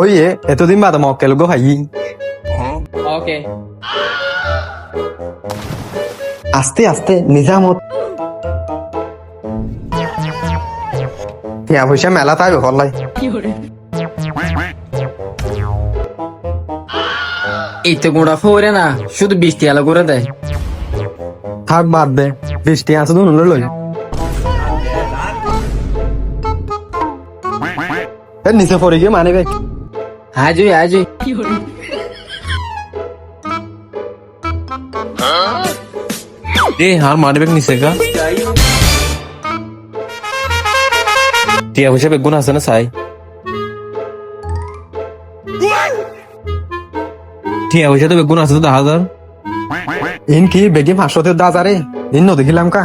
ওই এ এতদিন বাদ মক্কেল গো ভাই ওকে আস্তে আস্তে নিজামত টিয়া পয়সা মেলা তাই হল্লাই এই তো গোড়া ফোরে না শুধু বৃষ্টি আলো করে দেয় থাক বাদ দে বৃষ্টি আছে তো নুলে লই নিচে পড়ে গিয়ে মানে ভাই হাজুই হাজুই এ হার মানিব্যাগ নিছে গা। টিয়া পয়সা বেগুন আছে না চাই টিয়া পয়সা তো বেগুন আছে তো দশ হাজার। ইন কি বেগি পাঁচশোতে দাজারে ইন নদেখিলাম কা।